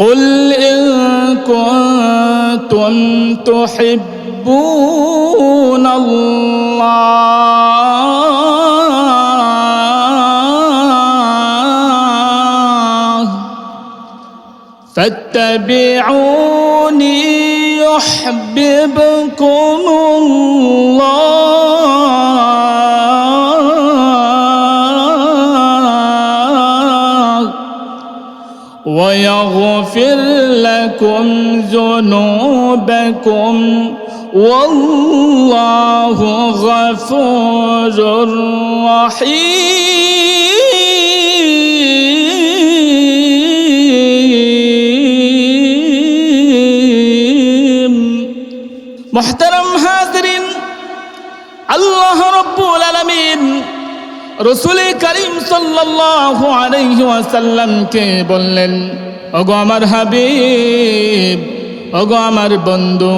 قل إن كنتم تحبون الله فاتبعوني يحببكم ويغفر لكم ذنوبكم والله غفور رحيم محترم حاضرين الله رب العالمين রসুল করিম সাল্লাল্লাহু বললেন, ওগো আমার হাবিব, ওগো আমার বন্ধু,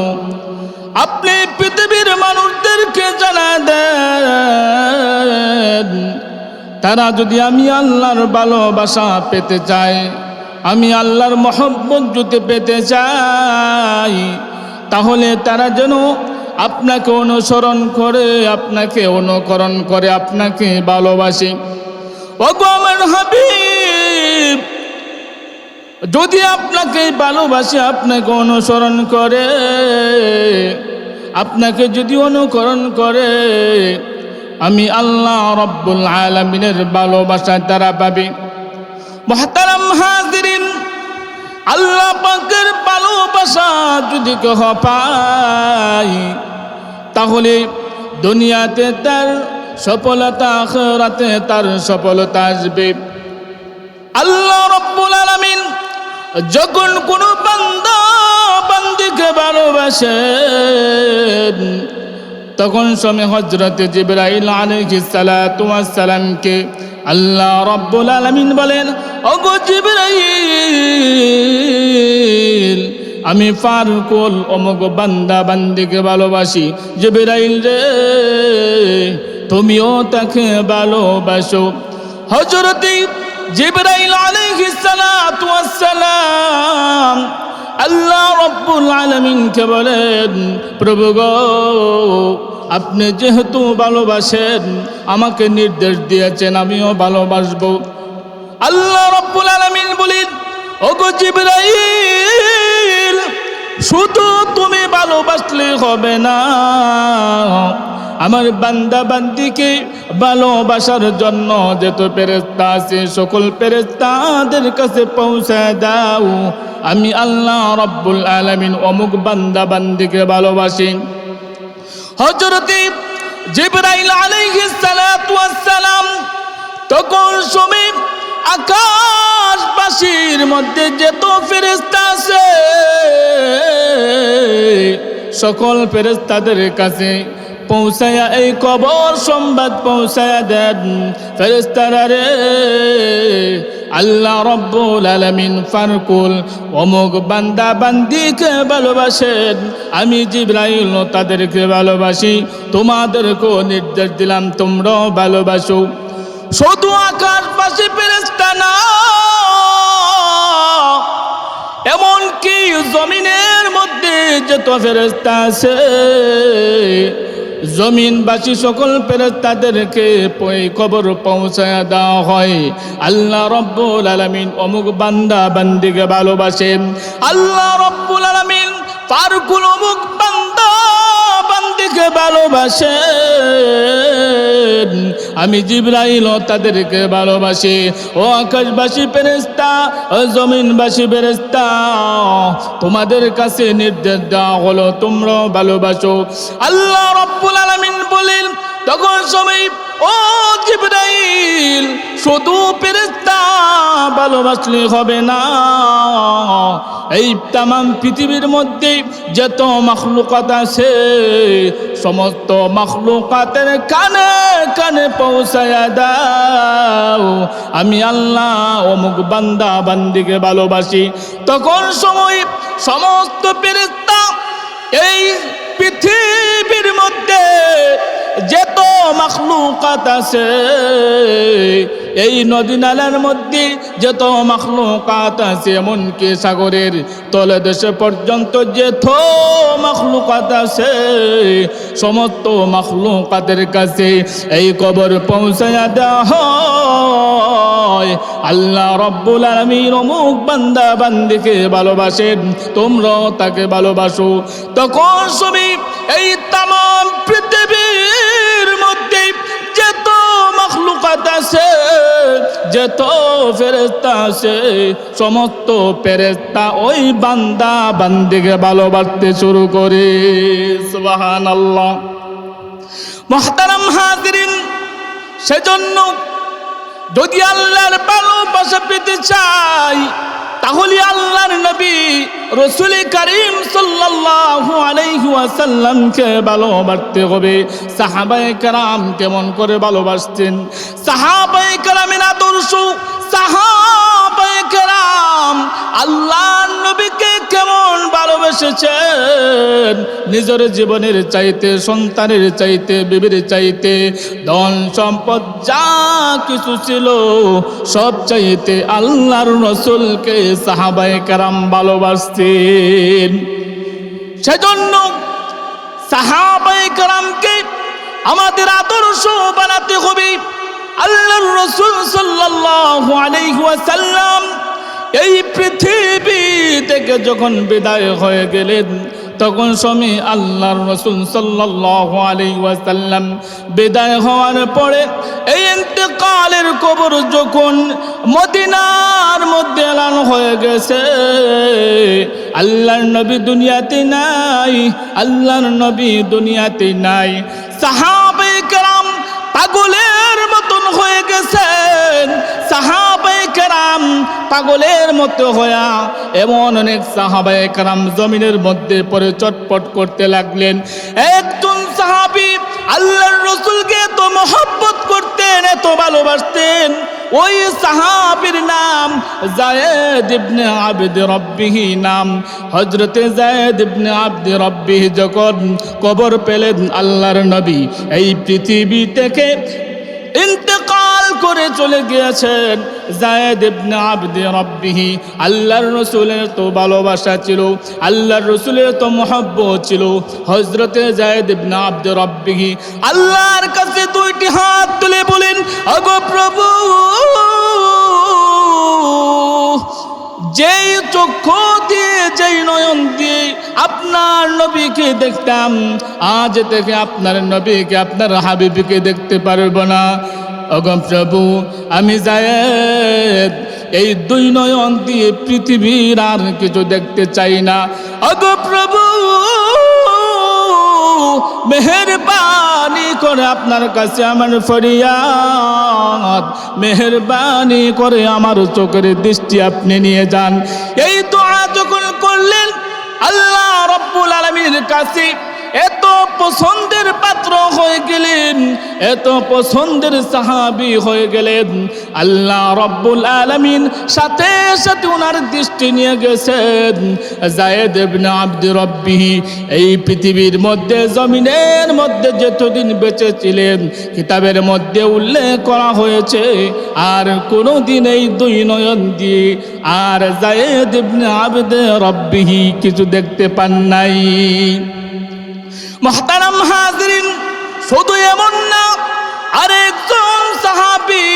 আপনি পৃথিবীর মানুষদেরকে জানা দেন। তারা যদি আমি আল্লাহর ভালোবাসা পেতে চায়, আমি আল্লাহর মহব্বত যদি পেতে চাই, তাহলে তারা যেন আপনাকে অনুসরণ করে, আপনাকে অনুকরণ করে, আপনাকে ভালোবাসে। যদি আপনাকে ভালোবাসে, আপনাকে অনুসরণ করে, আপনাকে যদি অনুকরণ করে, আমি আল্লাহ রব্বুল আলমিনের ভালোবাসা তারা পাবি। মহতারাম হাজিরিন আল্লাহ পাকের ভালোবাসা যদি কেহ পায়, তাহলে দুনিয়াতে তার সফলতা, আখরাতে তার সফলতা আসবে। আল্লাহ রব্বুল আলামিন যখন কোনো বান্দা বান্দিকে ভালোবাসেন, তখন সময় হজরতে জিব্রাইল সালামকে আল্লাহ রব্বুল আলামিন বলেন ওগো জিব্রাইল, আমি ফারুকুল অমুক বান্দা বান্দিকে ভালোবাসি। জিব্রাইল রে, তুমিও তাকে ভালোবাসো। হজরতে জিব্রাইল আলাইহিস সালাতু ওয়াস সালাম আল্লাহ রব্বুল আলমিনকে বলেন, প্রভু গো, আপনি যেহেতু ভালোবাসেন, আমাকে নির্দেশ দিয়েছেন, আমিও ভালোবাসবো। আল্লাহ রব্বুল আলমিন বলেন, ওগো জিব্রাইল, শুধু তুমি ভালোবাসলে হবে না। আমার বান্দা বান্দিকে ভালোবাসার জন্য যত পেরেস্তা আছে, সকল পেরেস্তাদের কাছে পৌঁছে দাও। আমি আল্লাহ রব্বুল আলমিন অমুক বান্দা বান্দিকে ভালোবাসি। হজরতে জিব্রাইল আলাইহিস সালাম তখন সময় আকাশবাসীর মধ্যে যত ফেরেস্তা আছে, সকল ফেরেস্তাদের কাছে পৌঁছায়া এই কবর সংবাদ পৌঁছায়া দেন। ফেরেস্তারা রে, আল্লাহ রব্বুল আলমিন ফারকুল, অমুক বান্দা বান্দিকে ভালোবাসেন। আমি জিব্রাইল, তাদেরকে ভালোবাসি, তোমাদেরকেও নির্দেশ দিলাম, তোমরাও ভালোবাসো। শুধু আকাশবাসী ফেরেস্তা না, এমনকি জমিনের মধ্যে যত ফেরেস্তা আছে, জমিনবাসী সকল ফেরেস্তাদেরকে কবর পৌঁছায় দেওয়া হয়। আল্লাহ রব্বুল আলমিন অমুক বান্দা বান্দিকে ভালোবাসেন আল্লাহ রব্বুল আলমিন ফারুকুল অমুক বান্দা বান্দিকে ভালোবাসেন আমি জিব্রাইল তাদেরকে ভালোবাসি। ও আকাশবাসী ফেরেস্তা ও জমিনবাসী ফেরেস্তা তোমাদের কাছে নির্দেশ দেওয়া হলো, তোমরাও ভালোবাসো। আল্লাহ রব্বুল আলামিন বলেন তখন সময় ও জিব্রাইল, শুধু ফেরেস্তা ভালোবাসলে হবে না। এই তাম পৃথিবীর মধ্যে যত মখলুকাত আছে, সমস্ত মখলুকাতের কানে কানে পৌঁছায়া দাও। আমি আল্লাহ অমুক বান্দা বান্দিকে ভালোবাসি। তখন সময় সমস্ত ফেরেস্তা এই পৃথিবী পৃথিবীর মখলুকাত আছে। এই নদী নালার মধ্যে যত মখলুকাত আছে, এমনকি সাগরের তলে দেশে পর্যন্ত যেত মখলুকাত আছে, সমস্ত মখলুকাতের কাছে এই কবর পৌঁছায়া দেওয়া হয়। আল্লাহ রব্বুল আলমীর অমুক বান্দা বান্দিকে ভালোবাসেন, তোমরাও তাকে ভালোবাসো। তখন এই পৃথিবীর মধ্যে যত মখলুকাত আছে, যত ফেরেস্তা আছে, সমস্ত ফেরেস্তা ওই বান্দা বান্দিকে ভালোবাসতে শুরু করে। সুবাহান আল্লাহ হাজিরিন, সেজন্য যদি আল্লাহর ভালোবাসা পেতে চাই, তাহলে আল্লাহর নবী রসুল করিম সাল্লাল্লাহু ভালোবাসতে হবে। সাহাবাই কালাম কেমন করে ভালোবাসতেন? সাহাবায়ে কেরামের আদর্শ সাহাবায়ে নিজের জীবনের চাইতে, সন্তানের চাইতে, বিবির চাইতে, ধন সম্পদ যা কিছু ছিল, সব চাইতে আল্লাহর রসুলকে সাহাবায়ে কারাম ভালোবাসতেন। সেজন্য সাহাবায়ে কারামকে আমাদের আদর্শ বানাতে হবে। আল্লাহর রসুল সাল্লাল্লাহু আলাইহি এই পৃথিবী থেকে যখন বিদায় হয়ে গেলেন তখন স্বামী আল্লাহর রসুল সাল্লাল্লাহু বিদায় হওয়ার পরে এই ইন্তেকালের কবর যখন মদিনার মধ্যে এলান হয়ে গেছে, আল্লাহর নবী দুনিয়াতে নাই, আল্লাহর নবী দুনিয়াতে নাই। সাহাবে কেরাম পাগলের হয়ে গেছেন সাহাবে কেরাম পাগলের মতো হয়া এমন অনেক সাহাবে কেরাম জমিনের মধ্যে পরে চটপট করতে লাগলেন। একজন সাহাবি আল্লাহর রসুলকে এত মহব্বত করতেন, এত ভালোবাসতেন, ওই সাহাবির নাম জায়েদ ইবনে আবদ রব্বিহি নাম। হজরতে জায়েদ ইবনে আবদ রব্বিহি যখন কবর পেলেন আল্লাহর নবী, এই পৃথিবী থেকে করে চলে গিয়েছেন জায়েদ ইবনে আবদ রব্বিহি। আল্লাহর রসুলের তো ভালোবাসা ছিল, আল্লাহর রসুলের তো মহব্বত ছিল হজরতে জায়েদ ইবনে রব্বিহি। আল্লাহর কাছে দুইটি হাত তুলে বলেন অগো প্রভু, যেই চক্ষু দিয়ে, যেই নয়ন দিয়ে আপনার নবীকে দেখতাম, আজ থেকে আপনার নবীকে, আপনার হাবিবকে দেখতে পারব না। অগম প্রভু, আমি জায়েদ। এই দুই নয়ন দিয়ে পৃথিবীর আর কিছু দেখতে চাই না। অগ প্রভু, মেহরবানি করে আপনার কাছে আমার ফরিয়াদ। মেহরবানি করে আমার চোখের দৃষ্টি আপনি নিয়ে যান। এই দোয়া যখন করলেন, আল্লাহ রব্বুল আলমীর কাছে এত পছন্দের পাত্র এত পছন্দের সাহাবি হয়ে গেলেন। আল্লাহ রব্বুল আলমিন সাথে সাথে ওনার দৃষ্টি নিয়ে গেছেন। জায়েদ ইবনে আব্দ রব্বিহি, এই পৃথিবীর মধ্যে, জমিনের মধ্যে যতদিন বেঁচে ছিলেন কিতাবের মধ্যে উল্লেখ করা হয়েছে, আর কোনো দিন এই দুই নয়ন দিয়ে আর জায়েদ ইবনে আব্দ রব্বিহি কিছু দেখতে পান নাই। মহতারাম হাজরিন শুধু এমন না, আরেকজন সাহাবি,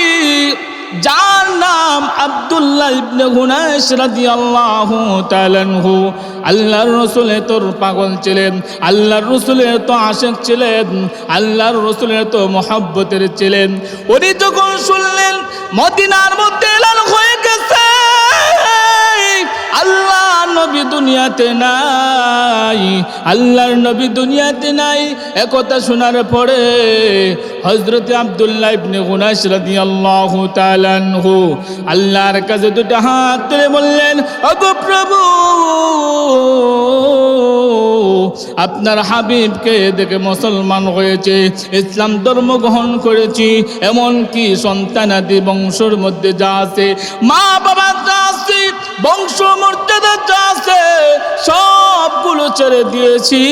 যার নাম আব্দুল্লাহ ইবনে হুনাইস রাদিয়াল্লাহু তাআলাহু আল্লাহর রসুল তোর পাগল ছিলেন, আল্লাহর রসুলের তো আশেক ছিলেন, আল্লাহর রসুলের তো মহাব্বতের ছিলেন। উনি যখন শুনলেন, মদিনার মধ্যে এলান হয়ে গেছে আল্লাহ নবী দুনিয়াতে নাই, আল্লাহর নবী দুনিয়াতে নাই। একথা শোনার পরে হজরত আব্দুল্লাহ ইবনে গুনাশ রাদিয়াল্লাহু তাআলা আনহু আল্লাহর কাছে দুটো হাত তুলে বললেন ওগো প্রভু, আপনার হাবিবকে দেখে মুসলমান হয়েছে, ইসলাম ধর্ম গ্রহণ করেছি এমন কি সন্তানাদি বংশের মধ্যে যা আছে মা বাবা যা আছে বংশ মর্যাদা যা আছে, সবগুলো ছেড়ে দিয়েছি।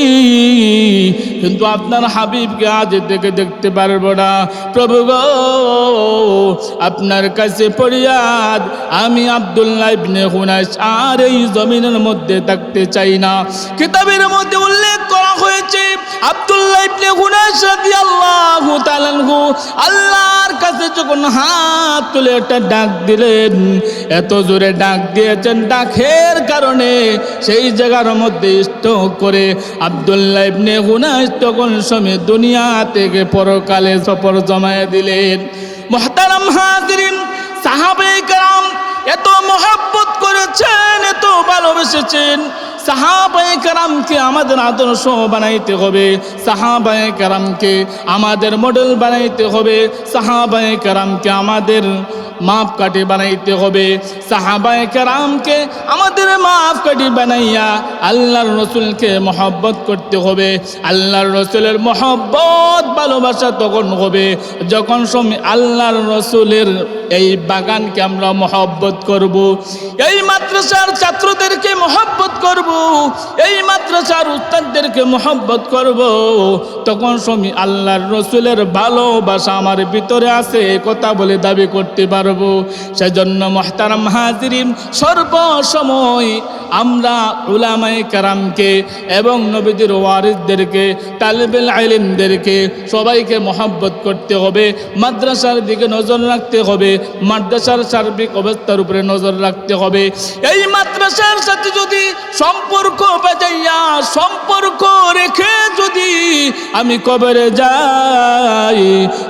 কিন্তু আপনার হাবিবকে আজ থেকে দেখতে পারব না। প্রভু গো, আপনার কাছে পড়িয়াদ আমি আবদুল্লাহ ইবনে হুনাস আর এই জমিনের মধ্যে থাকতে চাই না। কিতাবের মধ্যে উল্লেখ করা হয়েছে, আবদুল্লাহ ইবনে হুনাস রাদিয়াল্লাহু তাআলা আল্লাহর কাছে যখন হাত তুলে একটা ডাক দিলেন, এত জোরে ডাক দিয়েছেন ডাকের কারণে সেই জায়গার মধ্যে স্টক করে আবদুল্লাহ ইবনে গুনা তখন সময় দুনিয়া থেকে পরকালে সফর জমায়ে দিলেন। মহতারাম হাজরিন সাহাবে কারাম এত মহাব্বত করেছেন, এত ভালোবেসেছেন। সাহাবায়ে কারামকে আমাদের আদর্শ বানাইতে হবে সাহাবায়ে কারামকে আমাদের মডেল বানাইতে হবে সাহাবায়ে কারামকে আমাদের মাপ কাঠি বানাইতে হবে সাহাবায়ে কারামকে আমাদের মাপ কাঠি বানাইয়া আল্লাহর রসুলকে মহব্বত করতে হবে, আল্লাহর রসুলের মহব্বত, ভালোবাসা তখন হবে, যখন সময় আল্লাহর রসুলের এই বাগানকে আমরা মহব্বত করব। এই মাদ্রাসার ছাত্রদেরকে মহব্বত করব। এই মাদ্রাসার উস্তাদদেরকে মহব্বত করব। তখন সময় আল্লাহর রসুলের ভালোবাসা আমার ভিতরে আছে কথা বলে দাবি করতে পারব। সেজন্য মহতারাম হাজিরিন, সর্বসময় আমরা উলামাই কারামকে এবং নবীদের ওয়ারিসদেরকে, তালেবেল আইলিমদেরকে সবাইকে মহাব্বত করতে হবে। মাদ্রাসার দিকে নজর রাখতে হবে, মাদ্রাসার সার্বিক অবস্থার উপরে নজর রাখতে হবে। এই মাদ্রাসার সাথে যদি সম্পর্ক বাজাইয়া সম্পর্ক রেখে যদি আমি কবরে যাই,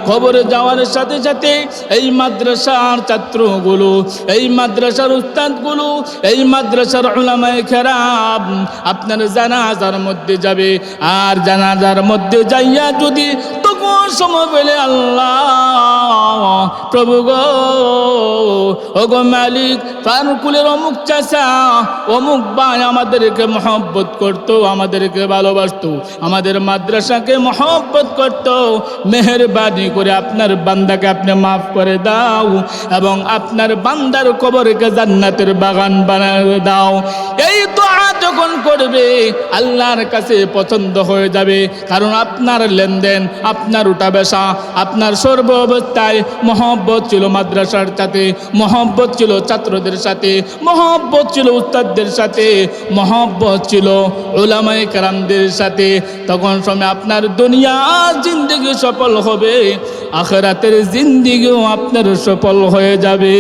কবরে যাওয়ার সাথে সাথে এই মাদ্রাসার ছাত্রগুলো, এই মাদ্রাসার উস্তাদগুলো, এই মাদ্রাসার ওলামায়ে খেরাম আপনার জানাজার মধ্যে যাবে। আর জানাজার মধ্যে যাইয়া যদি তখন সময় পেলে আল্লাহ। প্রভু গো, ও গো মালিক ফারুকুলের অমুক চাষা অমুক ভাই আমাদেরকে মহব্বত করতো, আমাদেরকে ভালোবাসতো, আমাদের মাদ্রাসাকে মহব্বত করতো। মেহরবানি করে আপনার বান্দাকে আপনি মাফ করে দাও এবং আপনার বান্দার কবরকে জান্নাতের বাগান বানিয়ে দাও। এই তো যখন করবে, আল্লাহর কাছে পছন্দ হয়ে যাবে, কারণ আপনার লেনদেন, আপনার উঠা বেসা আপনার সর্ব অবস্থায় মহব্বত ছিল মাদ্রাসার সাথে, মহব্বত ছিল ছাত্রদের সাথে, মহব্বত ছিল উস্তাদদের সাথে, মহব্বত ছিল ওলামাই কারামদের সাথে। তখন সময় আপনার দুনিয়া জিন্দগি সফল হবে, আখরাতের জিন্দিগিও আপনার সফল হয়ে যাবে।